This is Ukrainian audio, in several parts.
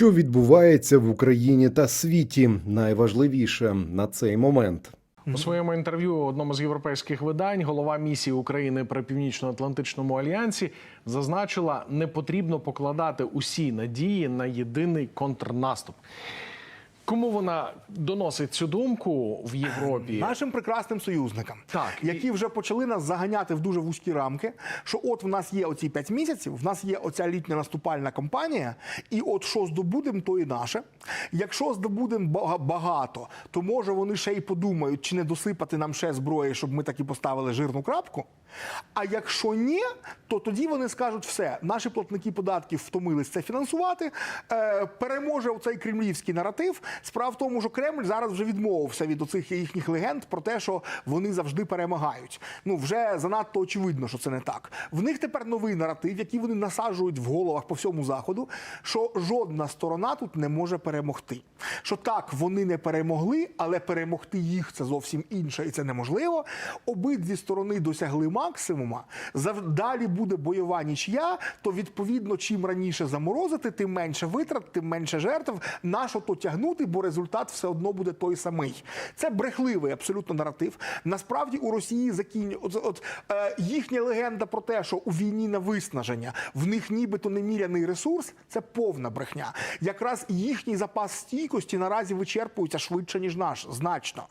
Що відбувається в Україні та світі? Найважливіше на цей момент. У своєму інтерв'ю одному з європейських видань голова місії України при Північно-Атлантичному альянсі зазначила, не потрібно покладати усі надії на єдиний контрнаступ. Кому вона доносить цю думку в Європі? Нашим прекрасним союзникам, Так, які вже почали нас заганяти в дуже вузькі рамки. Що от в нас є оці 5 місяців, в нас є оця літня наступальна кампанія, і от що здобудемо, то і наше. Якщо здобудемо багато, то може вони ще й подумають, чи не досипати нам ще зброї, щоб ми таки поставили жирну крапку. А якщо ні, то тоді вони скажуть, все, наші платники податків втомились це фінансувати. Е, переможе оцей кремлівський наратив. Справа в тому, що Кремль зараз вже відмовився від оцих їхніх легенд про те, що вони завжди перемагають. Ну вже занадто очевидно, що це не так. В них тепер новий наратив, який вони насаджують в головах по всьому заходу, що жодна сторона тут не може перемогти. Що так, вони не перемогли, але перемогти їх це зовсім інше, і це неможливо. Обидві сторони досягли максимума. Зав- Далі буде бойова нічия. То відповідно, чим раніше заморозити, тим менше витрат, тим менше жертв. Нащо то тягнути, бо результат все одно буде той самий. Це брехливий абсолютно наратив. Насправді у Росії закінь... от, от, е, їхня легенда про те, що у війні на виснаження в них нібито неміряний ресурс, це повна брехня. Якраз їхній запас стійкості наразі вичерпується швидше ніж наш, значно.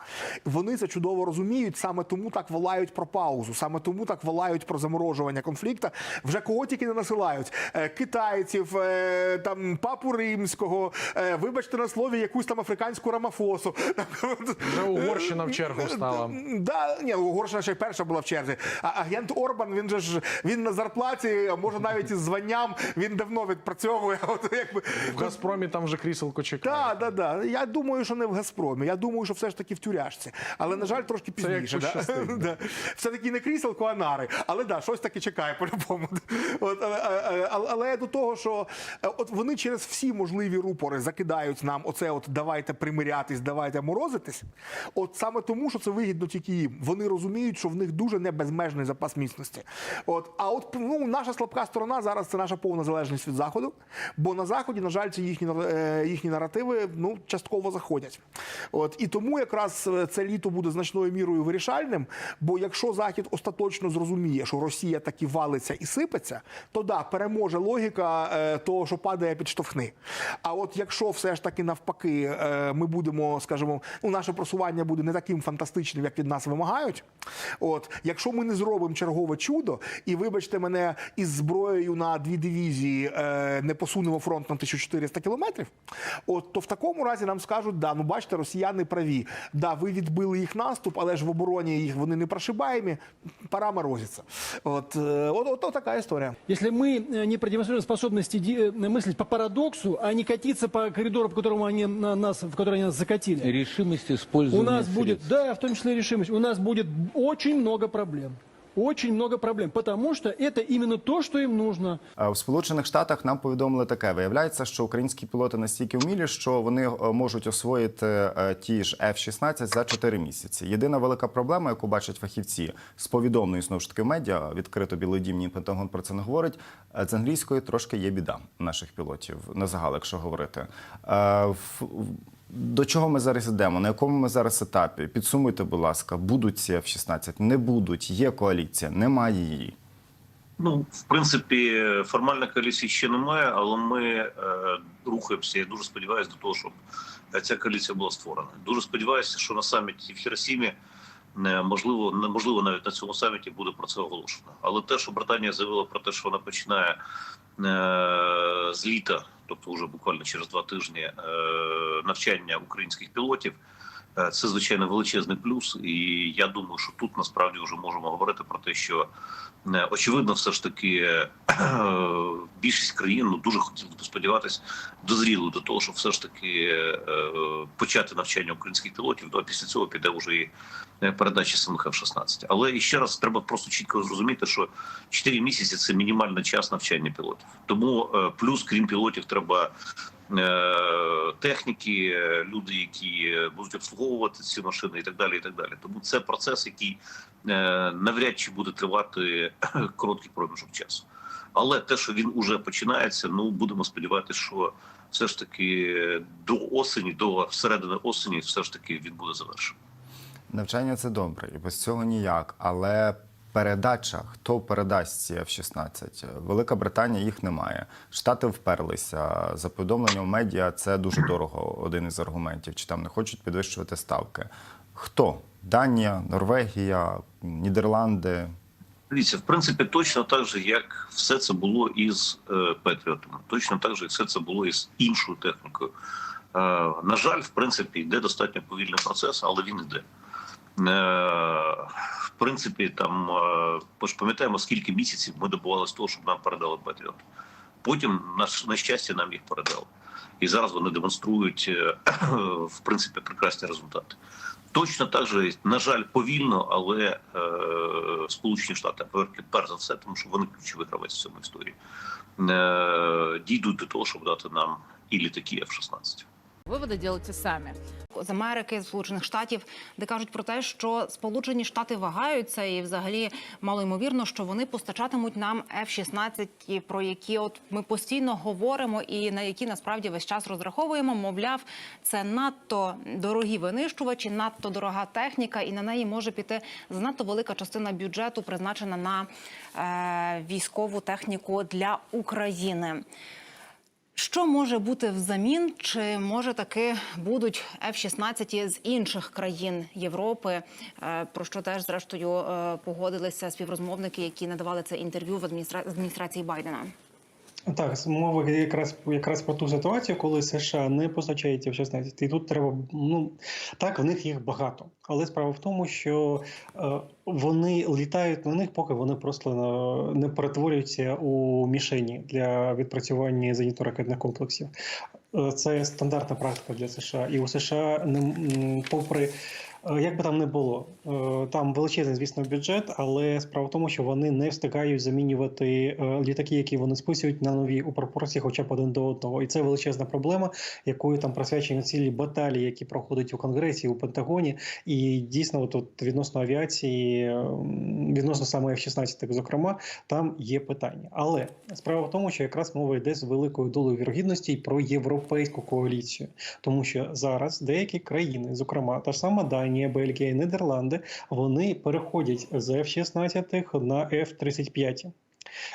Вони це чудово розуміють. Саме тому так волають про паузу, саме тому так волають про заморожування конфлікту. Вже кого тільки не насилають Е, китайців, е, там папу римського, е, вибачте на слові, якусь там африканську рамафосу. Вже Угорщина в чергу стала. Да, ні, Угорщина ще й перша була в черзі. А агент Орбан, він же ж він на зарплаті, а може навіть із званням, він давно відпрацьовує. От якби В Газпромі там вже кріселко чекає. так, да, да. Я думаю, що не в Газпромі. Я думаю, що все ж таки в тюряшці. Але на жаль, трошки Це як пізніше. Да? Да. Все таки не кріселко, а нари. Але да, щось таки чекає по-любому. От, але, але, але, але до того, що е, от вони через всі можливі рупори закидають нам оце, от давайте примирятись, давайте морозитись. От саме тому, що це вигідно тільки їм. Вони розуміють, що в них дуже не безмежний запас міцності. От, а от ну, наша слабка сторона зараз це наша повна залежність від заходу. Бо на заході, на жаль, ці їхні е, їхні наративи ну частково заходять. От і тому якраз е, це літо буде значною мірою вирішальним. Бо якщо захід остаточно зрозуміє, що Росія таки валиться і сипеться, то да, переможе логіка е, того, що падає, підштовхни. А от якщо все ж таки навпаки, е, ми будемо, скажімо, ну наше просування буде не таким фантастичним, як від нас вимагають. От якщо ми не зробимо чергове чудо, і вибачте мене із зброєю на дві дивізії е, не посунемо фронт на 1400 кілометрів, от то в такому разі нам скажуть, да, ну бачите, росіяни праві. Да, ви відбили їх наступ, але ж в обороні їх вони не прошибаємі. Пора морозиться. От, е, от, от, от така історія. Если мы э, не продемонстрируем способности ди- э, мыслить по парадоксу, а не катиться по коридору, по которому они на нас, в которые они нас закатили, решимость у использования нас будет, да, в том числе решимость, у нас будет очень много проблем. Очень много проблем, потому что это именно то, что им нужно. Е, В Сполучених Штатах нам повідомили таке: виявляється, що українські пілоти настільки вмілі, що вони е, можуть освоїти е, ті ж F-16 за 4 місяці. Єдина велика проблема, яку бачать фахівці з повідомленої знову ж таки медіа, відкрито білодімні Пентагон про це не говорить. З англійської трошки є біда наших пілотів на загал, якщо говорити. До чого ми зараз йдемо? На якому ми зараз етапі? Підсумуйте, будь ласка, будуть ці F-16? Не будуть. Є коаліція, немає її. Ну, в принципі, формально коаліції ще немає, але ми е, рухаємося. Я дуже сподіваюся до того, щоб ця коаліція була створена. Дуже сподіваюся, що на саміті в Хіросімі е, можливо, неможливо навіть на цьому саміті буде про це оголошено. Але те, що Британія заявила про те, що вона починає е, з літа, тобто вже буквально через два тижні, е, навчання українських пілотів. Е, Це звичайно величезний плюс, і я думаю, що тут насправді вже можемо говорити про те, що е, очевидно, все ж таки е, більшість країн ну дуже хотіли б сподіватися, дозріли до того, щоб все ж таки почати навчання українських пілотів. Ну, а після цього піде вже і передача самих F-16. Але і ще раз треба просто чітко зрозуміти, що 4 місяці це мінімальний час навчання пілотів. Тому плюс, крім пілотів, треба техніки, е, люди, які е, будуть обслуговувати ці машини, і так далі. І так далі. Тому це процес, який е, навряд чи буде тривати короткий проміжок часу. Але те, що він уже починається, ну будемо сподіватися, що все ж таки до осені, до середини осені, все ж таки він буде завершений. Навчання це добре, і без цього ніяк. Але передача, хто передасть ці F-16? Велика Британія їх немає. Штати вперлися. За повідомленням медіа, це дуже дорого. Один із аргументів. Чи там не хочуть підвищувати ставки? Хто? Данія, Норвегія, Нідерланди. Дивіться, в принципі, точно так же, як все це було із е, Петріотом, точно так же, як все це було із іншою технікою. Е, на жаль, в принципі, йде достатньо повільний процес, але він йде. Е, в принципі, там е, пам'ятаємо, скільки місяців ми добувалися того, щоб нам передали Петріот. Потім, на, щастя, нам їх передали. І зараз вони демонструють е, в принципі прекрасні результати. Точно так же, на жаль, повільно, але е, Сполучені Штати, перш- перш за все, тому що вони ключовий гравець в цьому історії, е, дійдуть до того, щоб дати нам і літаки F-16. Виводи делайте самі. З Америки, з Сполучених Штатів, де кажуть про те, що Сполучені Штати вагаються, і взагалі мало ймовірно, що вони постачатимуть нам F-16, про які от ми постійно говоримо, і на які насправді весь час розраховуємо. Мовляв, це надто дорогі винищувачі, надто дорога техніка, і на неї може піти занадто велика частина бюджету, призначена на е, військову техніку для України. Що може бути взамін? Чи може таки будуть F-16 з інших країн Європи? Е, Про що теж зрештою е, погодилися співрозмовники, які надавали це інтерв'ю в адміністра... адміністрації Байдена? Так, мова якраз якраз про ту ситуацію, коли США не постачають в 16 І тут треба ну так, в них їх багато. Але справа в тому, що е, вони літають на них, поки вони просто е, не перетворюються у мішені для відпрацювання зенітно-ракетних комплексів. Е, Це стандартна практика для США, і у США не попри. Е, Як би там не було, е, там величезний, звісно, бюджет, але справа в тому, що вони не встигають замінювати е, літаки, які вони списують на нові у пропорції, хоча б один до одного. І це величезна проблема, якою там присвячені цілі баталії, які проходять у Конгресі, у Пентагоні. І дійсно, от відносно авіації, відносно саме F-16, зокрема, там є питання. Але справа в тому, що якраз мова йде з великою долею вірогідності про європейську коаліцію, тому що зараз деякі країни, зокрема та ж сама Данія, Бельгія, Нідерланди, вони переходять з F-16 на F-35.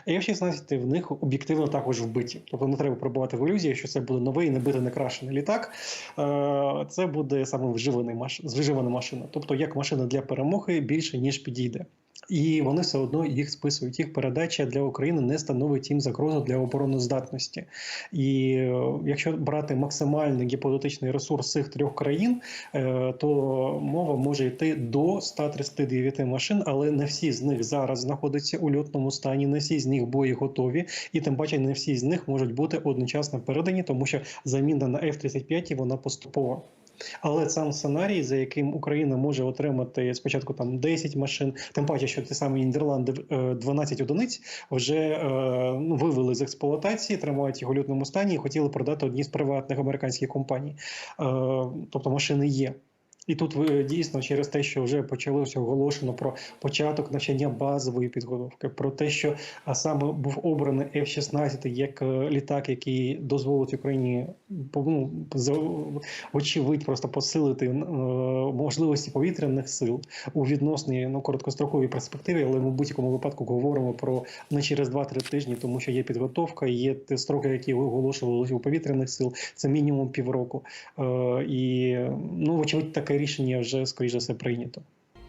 F-16 в них об'єктивно також вбиті. Тобто не треба пробувати в ілюзії, що це буде новий небитий некрашений літак. Е, Це буде саме вживана машина. Тобто як машина для перемоги більше ніж підійде. І вони все одно їх списують. Їх передача для України не становить їм загрозу для обороноздатності. І е, якщо брати максимальний гіпотетичний ресурс цих трьох країн, е, то мова може йти до 139 машин, але не всі з них зараз знаходяться у льотному стані, не всі з них бої готові, і тим паче не всі з них можуть бути одночасно передані, тому що заміна на F-35 вона поступова. Але сам сценарій, за яким Україна може отримати спочатку там 10 машин, тим паче, що ті самі Нідерланди е, 12 одиниць вже е, ну, вивели з експлуатації, тримають їх у лютному стані і хотіли продати одній з приватних американських компаній. Е, Тобто машини є. І тут дійсно через те, що вже почалося оголошено про початок навчання базової підготовки, про те, що саме був обраний F-16 як е, літак, який дозволить Україні ну, вочевидь просто посилити е, можливості повітряних сил у відносній ну, короткостроковій перспективі, але ми в будь-якому випадку говоримо про не через 2-3 тижні, тому що є підготовка, є ті строки, які оголошувалися у повітряних сил, це мінімум півроку. Е, І ну, вочевидь, таке рішення вже скоріше все прийнято.